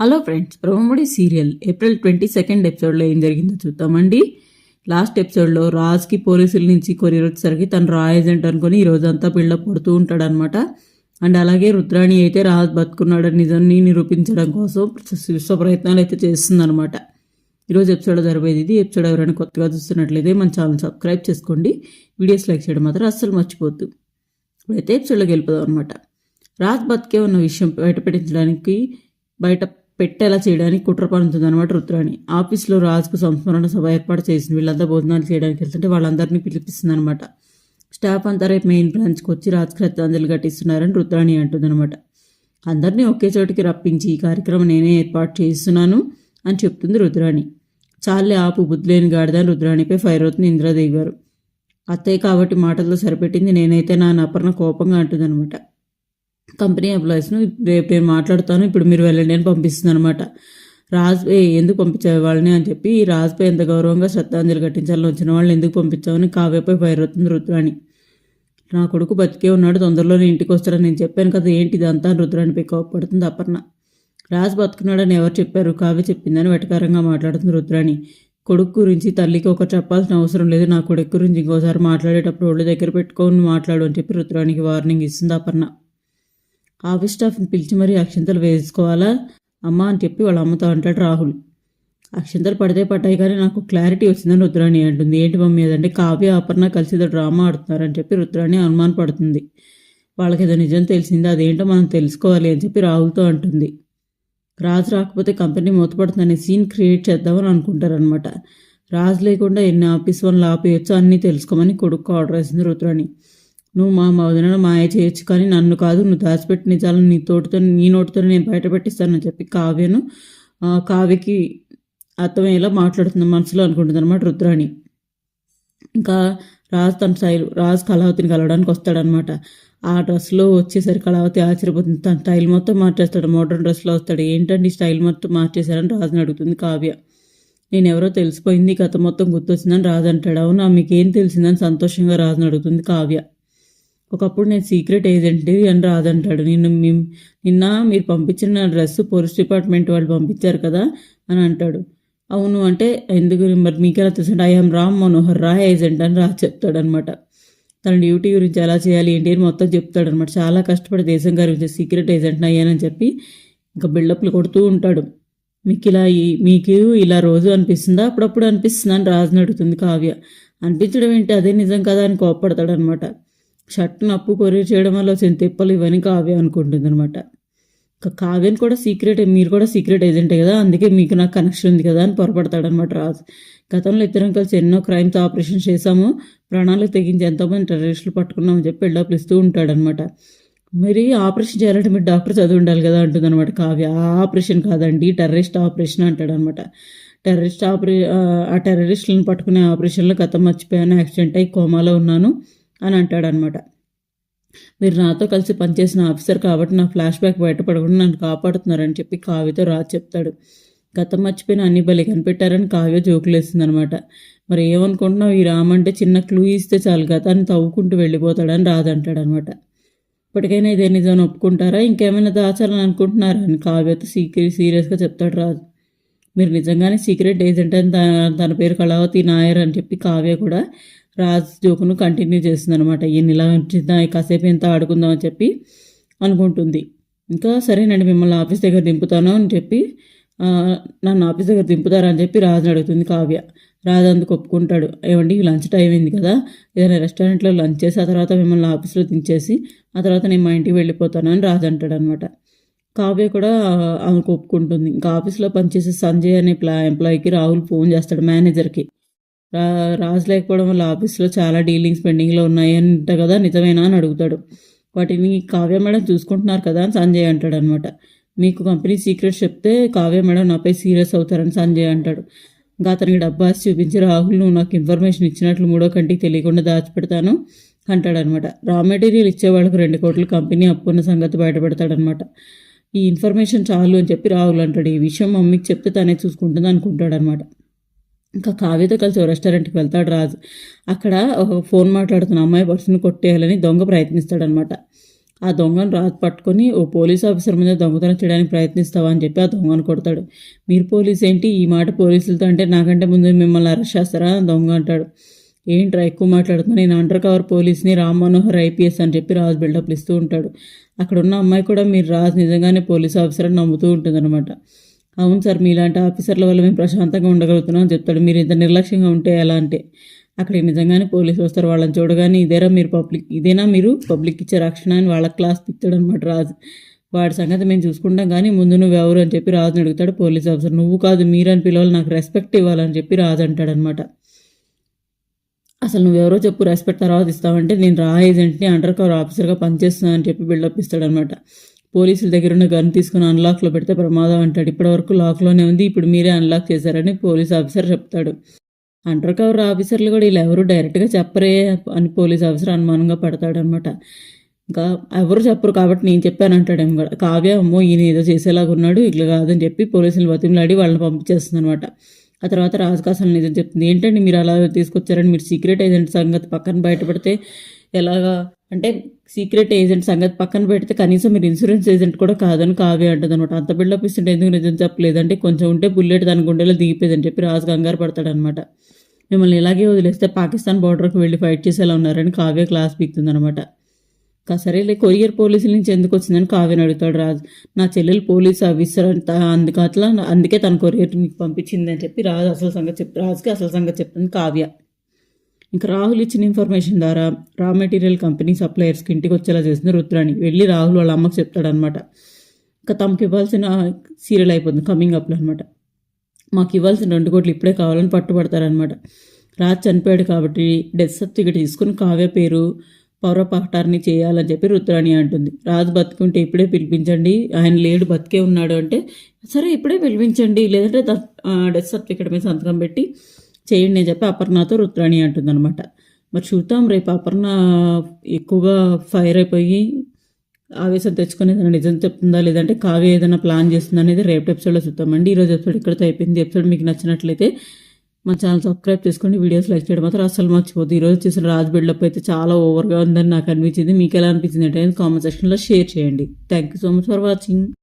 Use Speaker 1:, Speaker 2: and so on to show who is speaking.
Speaker 1: Hello friends Brahmamudi serial April twenty second ఎపిసోడ్లో ఏం జరిగిందో చూద్దామండి. లాస్ట్ ఎపిసోడ్లో రాజ్కి పోలీసుల నుంచి కొరియర్ వచ్చేసరికి తను రా ఏజెంట్ అనుకుని ఈ రోజంతా బిల్డప్ పడుతూ ఉంటాడనమాట అండ్ అలాగే రుద్రాణి అయితే రాజ్ బతుకున్నాడని నిజాన్ని నిరూపించడం కోసం శిష్య ప్రయత్నాలు అయితే చేస్తుందనమాట ఈరోజు ఎపిసోడ్ జరిపేది ఇది. ఎపిసోడ్ ఎవరైనా కొత్తగా చూస్తున్నట్లయితే మన ఛానల్ సబ్స్క్రైబ్ చేసుకోండి. వీడియోస్ లైక్ చేయడం మాత్రం అస్సలు మర్చిపోద్దు ఇప్పుడైతే ఎపిసోడ్లోకి వెళ్ళిపోదాం అనమాట రాజ్ బతికే ఉన్న విషయం బయటపెట్టించడానికి బయట పెట్టేలా చేయడానికి కుట్ర పనుతుంది అనమాట రుద్రాణి ఆఫీస్లో రాజుకు సంస్మరణ సభ ఏర్పాటు చేసింది. వీళ్ళంతా భోజనాలు చేయడానికి వెళ్తుంటే వాళ్ళందరినీ పిలిపిస్తుంది అనమాట స్టాఫ్ అంతా రేపు మెయిన్ బ్రాంచ్కి వచ్చి రాజుకు శ్రద్ధాంజలి ఘటిస్తున్నారని రుద్రాణి అంటుందన్నమాట. అందరినీ ఒకే చోటికి రప్పించి ఈ కార్యక్రమం నేనే ఏర్పాటు చేస్తున్నాను అని చెప్తుంది రుద్రాణి చాలే ఆపు బుద్ధులేని గాడిదని రుద్రాణిపై ఫైర్ అవుతుంది ఇంద్రాదేవి గారు. అత్తయ్య కాబట్టి మాటల్లో సరిపెట్టింది నేనైతే నా అపర్ణ కోపంగా అంటుందనమాట కంపెనీ ఎంప్లాయీస్ను రేపు నేను మాట్లాడతాను. ఇప్పుడు మీరు వెళ్ళండి అని పంపిస్తుంది అనమాట రాజుపై ఎందుకు పంపించావు వాళ్ళని అని చెప్పి రాజుపై ఎంత గౌరవంగా శ్రద్ధాంజలి ఘటించాలని వచ్చిన వాళ్ళని ఎందుకు పంపించామని కావ్యపై ఫైర్ అవుతుంది రుద్రాణి. నా కొడుకు బతికే ఉన్నాడు తొందరలోనే ఇంటికి వస్తాడని నేను చెప్పాను కదా ఏంటి ఇదంతా రుద్రాణిపై కోపడుతుంది అపర్ణ. రాజ్ బతుకున్నాడని ఎవరు చెప్పారు? కావ్య చెప్పిందని వెటకారంగా మాట్లాడుతుంది రుద్రాణి. కొడుకు గురించి తల్లికి ఒకరు చెప్పాల్సిన అవసరం లేదు నా కొడుకు గురించి ఇంకోసారి మాట్లాడేటప్పుడు ఒళ్ళు దగ్గర పెట్టుకొని మాట్లాడు అని చెప్పి రుద్రానికి వార్నింగ్ ఇస్తుంది అపర్ణ. ఆఫీస్ స్టాఫ్ని పిలిచి మరీ అక్షింతలు వేసుకోవాలా? అమ్మ అని చెప్పి వాళ్ళ అమ్మతో అంటాడు రాహుల్. అక్షింతలు పడితే పడ్డాయి కానీ నాకు క్లారిటీ వచ్చిందని రుద్రాణి అంటుంది. ఏంటి మమ్మీ అదంటే కావ్య అపర్ణ కలిసి డ్రామా ఆడుతున్నారని చెప్పి రుద్రాణి అనుమానపడుతుంది. వాళ్ళకి ఏదో నిజం తెలిసింది? అదేంటో మనం తెలుసుకోవాలి అని చెప్పి రాహుల్తో అంటుంది. రాజు రాకపోతే కంపెనీ మూతపడుతుందనే సీన్ క్రియేట్ చేద్దామని అనుకుంటారనమాట రాజు లేకుండా ఎన్ని ఆఫీస్ వన్లు ఆపేయచ్చో అన్నీ తెలుసుకోమని కొడుకు ఆర్డర్ వేసింది రుద్రాణి. నువ్వు మా వదిన మాయ చేయొచ్చు కానీ నన్ను కాదు నువ్వు దాచిపెట్టి నిజాలను నీ తోటితో నీ నోటితో నేను బయటపెట్టిస్తానని చెప్పి కావ్యను కావ్యకి అర్థమయ్యేలా మాట్లాడుతుంది మనసులో అనుకుంటుంది అనమాట రుద్రాణి. ఇంకా రాజ్ తన శైలు రాజ్ కళావతిని కలవడానికి వస్తాడనమాట ఆ డ్రెస్లో వచ్చేసరికి కళావతి ఆశ్చర్యపోతుంది. తన స్టైల్ మొత్తం మార్చేస్తాడు మోడర్న్ డ్రెస్లో వస్తాడు. ఏంటండి స్టైల్ మొత్తం మార్చేశారని రాజుని అడుగుతుంది కావ్య. నేను ఎవరో తెలిసిపోయింది కథ మొత్తం గుర్తొచ్చిందని రాజు అంటాడు. అవునా మీకేం తెలిసిందని సంతోషంగా రాజుని అడుగుతుంది కావ్య. ఒకప్పుడు నేను సీక్రెట్ ఏజెంట్ అని రాదంటాడు. నిన్ను నిన్న మీరు పంపించిన డ్రెస్ పోలీస్ డిపార్ట్మెంట్ వాళ్ళు పంపించారు కదా అని అంటాడు. అవును అంటే ఎందుకు మరి మీకు ఎలా తెలుసు? ఐఎమ్ రామ్ మనోహర్ రా ఏజెంట్ అని రా చెప్తాడనమాట తన డ్యూటీ గురించి ఎలా చేయాలి ఏంటి అని మొత్తం చెప్తాడనమాట చాలా కష్టపడి దేశం గారి సీక్రెట్ ఏజెంట్ అయ్యానని చెప్పి ఇంకా బిల్డప్లు కొడుతూ ఉంటాడు. మీకు ఇలా మీకు ఇలా రోజు అనిపిస్తుందా? అప్పుడప్పుడు అనిపిస్తుందని అని రాజుని అడుగుతుంది కావ్య. అనిపించడం ఏంటి? అదే నిజం కదా అని కోప్పడతాడనమాట షర్ట్ను అప్పు కొరియర్ చేయడం వల్ల వచ్చిన తిప్పలు ఇవన్నీ కావ్య అనుకుంటుంది అనమాట కావ్యని కూడా సీక్రెట్ మీరు కూడా సీక్రెట్ ఏజెంటే కదా అందుకే మీకు నాకు కనెక్షన్ ఉంది కదా అని పొరపడతాడనమాట రాజు. గతంలో ఇద్దరం కలిసి ఎన్నో క్రైమ్స్ ఆపరేషన్ చేశాము. ప్రాణాలు తెగించి ఎంతోమంది టెర్రరిస్టులు పట్టుకున్నామని చెప్పి బిల్డప్లు ఇస్తూ ఉంటాడనమాట మరి ఆపరేషన్ చేయాలంటే మీరు డాక్టర్ చదివి ఉండాలి కదా అంటుంది అనమాట కావ్య ఆపరేషన్ కాదండి టెర్రరిస్ట్ ఆపరేషన్ అంటాడనమాట టెర్రరిస్ట్ ఆపరే ఆ టెర్రరిస్టులను పట్టుకునే ఆపరేషన్లో గతం మర్చిపోయాను యాక్సిడెంట్ అయ్యి కోమాలో ఉన్నాను. అని అంటాడనమాట. మీరు నాతో కలిసి పనిచేసిన ఆఫీసర్ కాబట్టి నా ఫ్లాష్ బ్యాక్ బయటపడకుండా నన్ను కాపాడుతున్నారని చెప్పి కావ్యతో రాజు చెప్తాడు. గతం మర్చిపోయిన అన్ని బలి కనిపెట్టారని కావ్య జోకులేసిందనమాట. మరి ఏమనుకుంటున్నావు? ఈ రామ్ అంటే చిన్న క్లూ ఇస్తే చాలు గతాన్ని తవ్వుకుంటూ వెళ్ళిపోతాడని రాదంటాడనమాట ఇప్పటికైనా ఇదే నిజం ఒప్పుకుంటారా? ఇంకేమైనా దాచాలని అనుకుంటున్నారా? అని కావ్యతో సీక్రెట్ సీరియస్గా చెప్తాడు రాజు మీరు నిజంగానే సీక్రెట్ ఏజెంట్ అని తన పేరు కళావతి నాయర్ అని చెప్పి కావ్య కూడా రాజ్ జోకును కంటిన్యూ చేస్తుంది అనమాట ఈయన ఇలా ఉంచిద్దాం కాసేపు ఎంత ఆడుకుందాం అని చెప్పి అనుకుంటుంది. ఇంకా సరేనండి మిమ్మల్ని ఆఫీస్ దగ్గర దింపుతాను అని చెప్పి నన్ను ఆఫీస్ దగ్గర దింపుతారని చెప్పి రాజుని అడుగుతుంది కావ్య. రాజు అందుకు ఒప్పుకుంటాడు. ఏమండి లంచ్ టైం అయింది కదా ఏదైనా రెస్టారెంట్లో లంచ్ చేసి ఆ తర్వాత మిమ్మల్ని ఆఫీస్లో దించేసి ఆ తర్వాత నేను మా ఇంటికి వెళ్ళిపోతాను అని రాజు అంటాడు అనమాట కావ్య కూడా ఆమెకు ఒప్పుకుంటుంది. ఇంకా ఆఫీస్లో పనిచేసే సంజయ్ అనే ప్లా ఎంప్లాయీకి రాహుల్ ఫోన్ చేస్తాడు మేనేజర్కి. రా రాజు లేకపోవడం వల్ల ఆఫీస్లో చాలా డీలింగ్స్ పెండింగ్లో ఉన్నాయి అంట కదా నిజమేనా అని అడుగుతాడు. వాటిని కావ్య మేడం చూసుకుంటున్నారు కదా అని సంజయ్ అంటాడు అనమాట మీకు కంపెనీ సీక్రెట్స్ చెప్తే కావ్య మేడం నాపై సీరియస్ అవుతారని సంజయ్ అంటాడు. ఇంకా అతనికి డబ్బాస్ చూపించి రాహుల్ నువ్వు నాకు ఇన్ఫర్మేషన్ ఇచ్చినట్లు మూడో కంటికి తెలియకుండా దాచిపెడతాను అంటాడనమాట. రా మెటీరియల్ ఇచ్చేవాళ్ళకు రెండు కోట్ల కంపెనీ అప్పున్న సంగతి బయటపెడతాడనమాట. ఈ ఇన్ఫర్మేషన్ చాలు అని చెప్పి రాహుల్ అంటాడు. ఈ విషయం మమ్మీకి చెప్తే తనే చూసుకుంటుంది అనుకుంటాడనమాట ఇంకా కావ్యతో కలిసి రెస్టారెంట్కి వెళ్తాడు రాజు. అక్కడ ఫోన్ మాట్లాడుతున్న అమ్మాయి పర్సును కొట్టేయాలని దొంగ ప్రయత్నిస్తాడనమాట ఆ దొంగను రాజు పట్టుకొని ఓ పోలీస్ ఆఫీసర్ మీద దొంగతనం చేయడానికి ప్రయత్నిస్తావా అని చెప్పి ఆ దొంగను కొడతాడు. మీరు పోలీస్ ఏంటి? ఈ మాట పోలీసులతో అంటే నాకంటే ముందు మిమ్మల్ని అరెస్ట్ చేస్తారా? దొంగ అంటాడు. ఏంట్రా ఎక్కువ మాట్లాడుతున్నా నేను అండర్ కవర్ పోలీస్ని రామ్ మనోహర్ ఐపీఎస్ అని చెప్పి రాజు బిల్డప్లు ఇస్తూ ఉంటాడు. అక్కడ ఉన్న అమ్మాయి కూడా మీరు రాజు నిజంగానే పోలీస్ ఆఫీసర్ అని నమ్ముతూ ఉంటుందన్నమాట. అవును సార్ మీలాంటి ఆఫీసర్ల వల్ల మేము ప్రశాంతంగా ఉండగలుగుతున్నాం అని చెప్తాడు. మీరు ఇంత నిర్లక్ష్యంగా ఉంటే ఎలా అంటే? అక్కడికి నిజంగానే పోలీసు వస్తారు. వాళ్ళని చూడగానే ఇదేరా మీరు పబ్లిక్ ఇదేనా మీరు? పబ్లిక్ ఇచ్చే రక్షణ అని వాళ్ళ క్లాస్ తిట్టాడు అనమాట రాజు. వాడి సంగతి మేము చూసుకుంటాం కానీ ముందు నువ్వు ఎవరు అని చెప్పి రాజుని అడుగుతాడు పోలీస్ ఆఫీసర్. నువ్వు కాదు మీరని పిలవాలి నాకు రెస్పెక్ట్ ఇవ్వాలని చెప్పి రాజు అంటాడనమాట అసలు నువ్వెవరో చెప్పు రెస్పెక్ట్ తర్వాత ఇస్తావంటే నేను రా ఏజెంట్ని అండర్ కవర్ ఆఫీసర్గా పనిచేస్తున్నానని అని చెప్పి బిల్డప్ ఇస్తాడనమాట పోలీసుల దగ్గర ఉన్న గన్ తీసుకుని అన్లాక్లో పెడితే ప్రమాదం అంటాడు. ఇప్పటివరకు లాక్లోనే ఉంది ఇప్పుడు మీరే అన్లాక్ చేశారని పోలీస్ ఆఫీసర్ చెప్తాడు. అండర్ కవర్ ఆఫీసర్లు కూడా వీళ్ళు ఎవరు డైరెక్ట్గా చెప్పరే అని పోలీస్ ఆఫీసర్ అనుమానంగా పడతాడనమాట ఇంకా ఎవరు చెప్పరు కాబట్టి నేను చెప్పాను అంటాడేమో కూడా. కావ్య అమ్మో ఈయన ఏదో చేసేలాగా ఉన్నాడు ఇట్లా కాదని చెప్పి పోలీసులు బతిమలాడి వాళ్ళని పంపించేస్తుంది అనమాట ఆ తర్వాత రాజుకు అసలు నిజం చెప్తుంది ఏంటండి మీరు అలా తీసుకొచ్చారని మీరు సీక్రెట్ ఏజెంట్ సంగతి పక్కన బయటపడితే ఎలాగా? అంటే సీక్రెట్ ఏజెంట్ సంగతి పక్కన పెడితే కనీసం మీరు ఇన్సూరెన్స్ ఏజెంట్ కూడా కాదని కావే అంటుంది అనమాట అంత బిల్డప్ ఇస్తుంటే ఎందుకు నిజం చెప్పలేదంటే కొంచెం ఉంటే బుల్లెట్ దాని గుండెలో దిగిపోయేదని చెప్పి రాజు కంగారు పడతాడనమాట మిమ్మల్ని ఇలాగే వదిలేస్తే పాకిస్తాన్ బార్డర్కి వెళ్ళి ఫైట్ చేసేలా ఉన్నారని కావ్య క్లాస్ పీక్తుందనమాట సరేలే కొరియర్ పోలీసుల నుంచి ఎందుకు వచ్చిందని కావ్యని అడుగుతాడు రాజు. నా చెల్లెలు పోలీస్ ఆఫీసర్ అంట అందుకు అట్లా అందుకే తన కొరియర్ నీకు పంపించింది అని చెప్పి రాజు అసలు సంగతి చెప్ రాజుకి అసలు సంగతి చెప్తుంది కావ్య. ఇంకా రాహుల్ ఇచ్చిన ఇన్ఫర్మేషన్ ద్వారా రా మెటీరియల్ కంపెనీ సప్లయర్స్కి ఇంటికి వచ్చేలా చేసింది రుద్రాణి. వెళ్ళి రాహుల్ వాళ్ళ అమ్మకి చెప్తాడనమాట. ఇంకా తమకు ఇవ్వాల్సిన సీరియల్ అయిపోతుంది కమింగ్ అప్లో అనమాట. మాకు ఇవ్వాల్సిన రెండు కోట్లు ఇప్పుడే కావాలని పట్టుబడతారనమాట. రాజ్ చనిపోయాడు కాబట్టి డెత్ సర్టిఫికేట్ తీసుకుని కావ్య పేరు పౌర పహటార్ని చేయాలని చెప్పి రుద్రాణి అంటుంది. రాజు బతుకుంటే ఇప్పుడే పిలిపించండి. ఆయన లేడు బతికే ఉన్నాడు అంటే సరే ఇప్పుడే పిలిపించండి. లేదంటే డెత్ సర్టిఫికేట్ మీద సంతకం పెట్టి చేయండి అని చెప్పి అపర్ణతో రుద్రాణి అంటుందన్నమాట. మరి చూద్దాం రేపు అపర్ణ ఎక్కువగా ఫైర్ అయిపోయి ఆవేశం తెచ్చుకొని ఏదైనా నిజం చెప్తుందా లేదంటే కావ్య ఏదైనా ప్లాన్ చేస్తుందా అనేది రేపు ఎపిసోడ్లో చూద్దామండి. ఈరోజు ఎపిసోడ్ ఇక్కడితో అయిపోయింది. ఎపిసోడ్ మీకు నచ్చినట్లయితే మా ఛానల్ సబ్స్క్రైబ్ చేసుకోండి వీడియోస్ లైక్ చేయడం మాత్రం అసలు మర్చిపోద్దు ఈరోజు చేసిన రాజ్ బిల్డప్ అయితే చాలా ఓవర్గా ఉందని నాకు అనిపించింది. మీకు ఎలా అనిపించింది అంటే కామెంట్ సెక్షన్లో షేర్ చేయండి. Thank you so much for watching